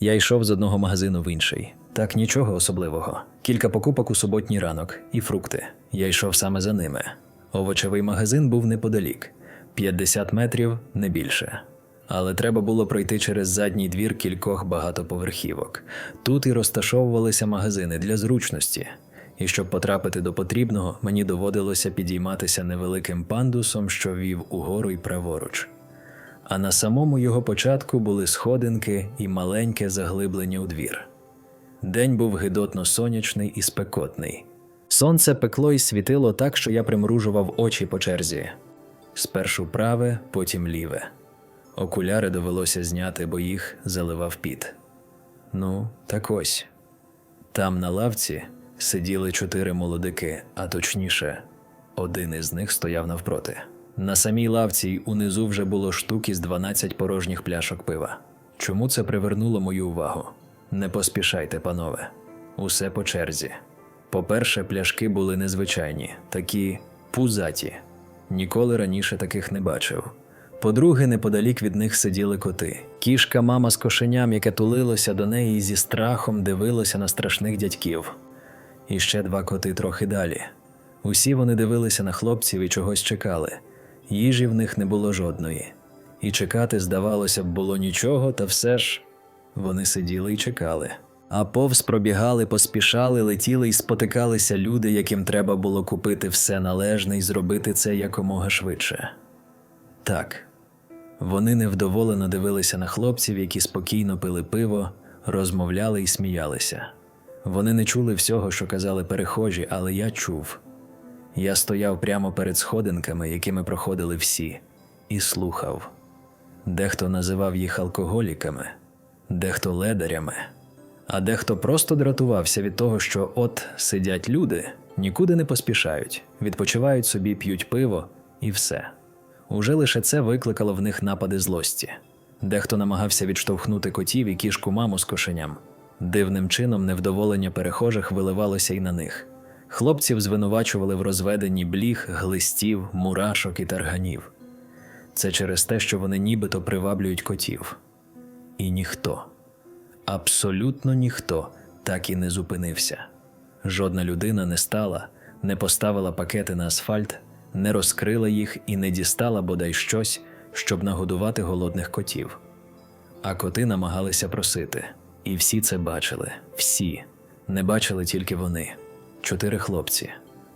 Я йшов з одного магазину в інший. Так нічого особливого. Кілька покупок у суботній ранок і фрукти. Я йшов саме за ними. Овочевий магазин був неподалік 50 метрів не більше. Але треба було пройти через задній двір кількох багатоповерхівок. Тут і розташовувалися магазини для зручності. І щоб потрапити до потрібного, мені доводилося підійматися невеликим пандусом, що вів угору й праворуч. А на самому його початку були сходинки і маленьке заглиблення у двір. День був гидотно сонячний і спекотний. Сонце пекло і світило так, що я примружував очі по черзі. Спершу праве, потім ліве. Окуляри довелося зняти, бо їх заливав піт. Ну, так ось. Там на лавці сиділи чотири молодики, а точніше, один із них стояв навпроти. На самій лавці унизу вже було штук із 12 порожніх пляшок пива. Чому це привернуло мою увагу? Не поспішайте, панове. Усе по черзі. По-перше, пляшки були незвичайні, такі пузаті. Ніколи раніше таких не бачив. По-друге, неподалік від них сиділи коти. Кішка мама з кошеням, яке тулилося до неї зі страхом дивилося на страшних дядьків. І ще два коти трохи далі. Усі вони дивилися на хлопців і чогось чекали. Їжі в них не було жодної. І чекати, здавалося б, було нічого, та все ж вони сиділи і чекали. А повз пробігали, поспішали, летіли і спотикалися люди, яким треба було купити все належне і зробити це якомога швидше. Так, вони невдоволено дивилися на хлопців, які спокійно пили пиво, розмовляли і сміялися. Вони не чули всього, що казали перехожі, але я чув. Я стояв прямо перед сходинками, якими проходили всі, і слухав. Дехто називав їх алкоголіками, дехто ледарями, а дехто просто дратувався від того, що от сидять люди, нікуди не поспішають, відпочивають собі, п'ють пиво і все. Уже лише це викликало в них напади злості. Дехто намагався відштовхнути котів і кішку маму з кошеням. Дивним чином невдоволення перехожих виливалося й на них. Хлопців звинувачували в розведенні бліг, глистів, мурашок і тарганів. Це через те, що вони нібито приваблюють котів. І ніхто, абсолютно ніхто так і не зупинився. Жодна людина не стала, не поставила пакети на асфальт, не розкрила їх і не дістала бодай щось, щоб нагодувати голодних котів. А коти намагалися просити, і всі це бачили. Всі не бачили тільки вони. Чотири хлопці,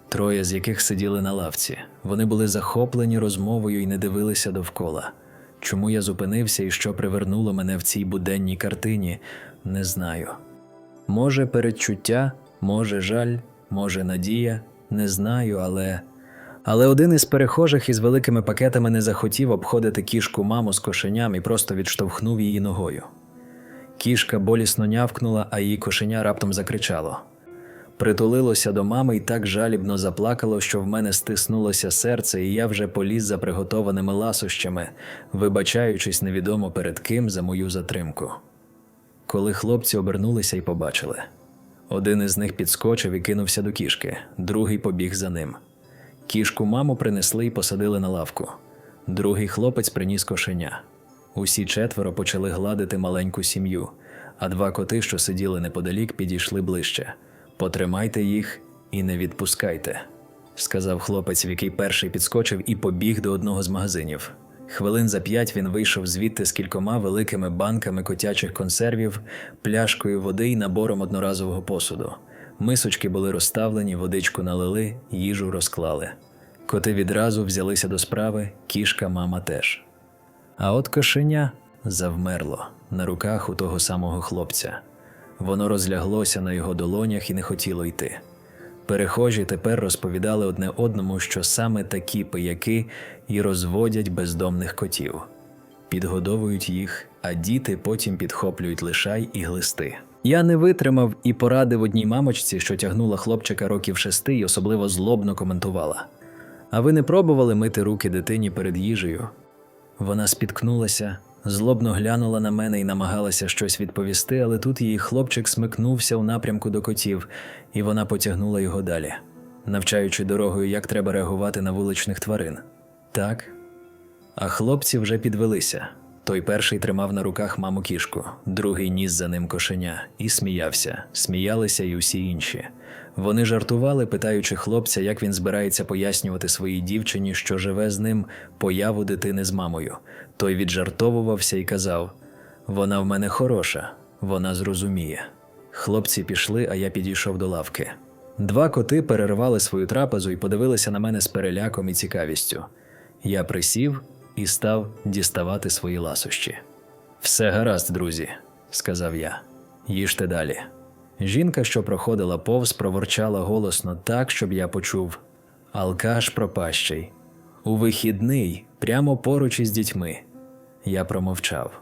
троє з яких сиділи на лавці. Вони були захоплені розмовою і не дивилися довкола. Чому я зупинився і що привернуло мене в цій буденній картині, не знаю. Може, передчуття, може, жаль, може, надія, не знаю, але. Але один із перехожих із великими пакетами не захотів обходити кішку маму з кошеням і просто відштовхнув її ногою. Кішка болісно нявкнула, а її кошеня раптом закричало. Притулилося до мами і так жалібно заплакало, що в мене стиснулося серце, і я вже поліз за приготованими ласощами, вибачаючись невідомо перед ким за мою затримку. Коли хлопці обернулися і побачили. Один із них підскочив і кинувся до кішки, другий побіг за ним. Кішку маму принесли і посадили на лавку. Другий хлопець приніс кошеня. Усі четверо почали гладити маленьку сім'ю, а два коти, що сиділи неподалік, підійшли ближче. Потримайте їх і не відпускайте, сказав хлопець, в який перший підскочив і побіг до одного з магазинів. Хвилин за п'ять він вийшов звідти з кількома великими банками котячих консервів, пляшкою води і набором одноразового посуду. Мисочки були розставлені, водичку налили, їжу розклали. Коти відразу взялися до справи, кішка, мама теж. А от кошеня завмерло на руках у того самого хлопця. Воно розляглося на його долонях і не хотіло йти. Перехожі тепер розповідали одне одному, що саме такі пияки і розводять бездомних котів, підгодовують їх, а діти потім підхоплюють лишай і глисти. Я не витримав і порадив одній мамочці, що тягнула хлопчика років шести і особливо злобно коментувала. А ви не пробували мити руки дитині перед їжею? Вона спіткнулася, злобно глянула на мене і намагалася щось відповісти, але тут її хлопчик смикнувся у напрямку до котів, і вона потягнула його далі, навчаючи дорогою, як треба реагувати на вуличних тварин. Так. А хлопці вже підвелися. Той перший тримав на руках маму кішку, другий ніс за ним кошеня і сміявся. Сміялися й усі інші. Вони жартували, питаючи хлопця, як він збирається пояснювати своїй дівчині, що живе з ним появу дитини з мамою. Той віджартовувався і казав: Вона в мене хороша, вона зрозуміє. Хлопці пішли, а я підійшов до лавки. Два коти перервали свою трапезу і подивилися на мене з переляком і цікавістю. Я присів і став діставати свої ласощі. Все гаразд, друзі, сказав я. Їжте далі. Жінка, що проходила повз, проворчала голосно так, щоб я почув Алкаш пропащий. У вихідний, прямо поруч із дітьми. Я промовчав.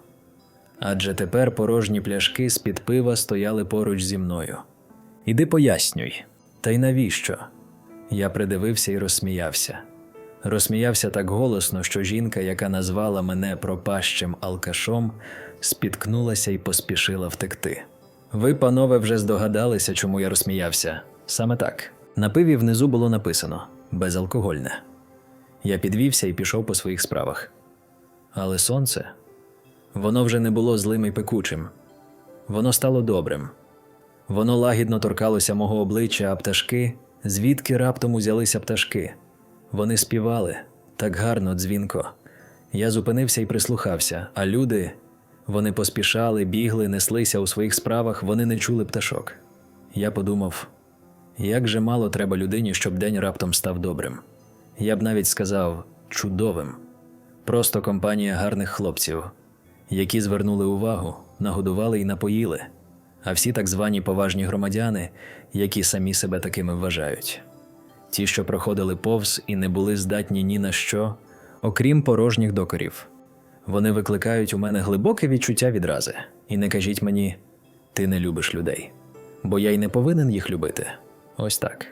Адже тепер порожні пляшки з-під пива стояли поруч зі мною. Іди пояснюй. Та й навіщо? Я придивився і розсміявся. Розсміявся так голосно, що жінка, яка назвала мене пропащим алкашом, спіткнулася і поспішила втекти. Ви, панове, вже здогадалися, чому я розсміявся. Саме так. На пиві внизу було написано безалкогольне. Я підвівся і пішов по своїх справах. Але сонце воно вже не було злим і пекучим. Воно стало добрим. Воно лагідно торкалося мого обличчя, а пташки, звідки раптом узялися пташки. Вони співали так гарно, дзвінко. Я зупинився і прислухався, а люди вони поспішали, бігли, неслися у своїх справах, вони не чули пташок. Я подумав, як же мало треба людині, щоб день раптом став добрим. Я б навіть сказав чудовим. Просто компанія гарних хлопців, які звернули увагу, нагодували і напоїли, а всі так звані поважні громадяни, які самі себе такими вважають. Ті, що проходили повз і не були здатні ні на що, окрім порожніх докорів. Вони викликають у мене глибоке відчуття відрази, і не кажіть мені, ти не любиш людей, бо я й не повинен їх любити. Ось так.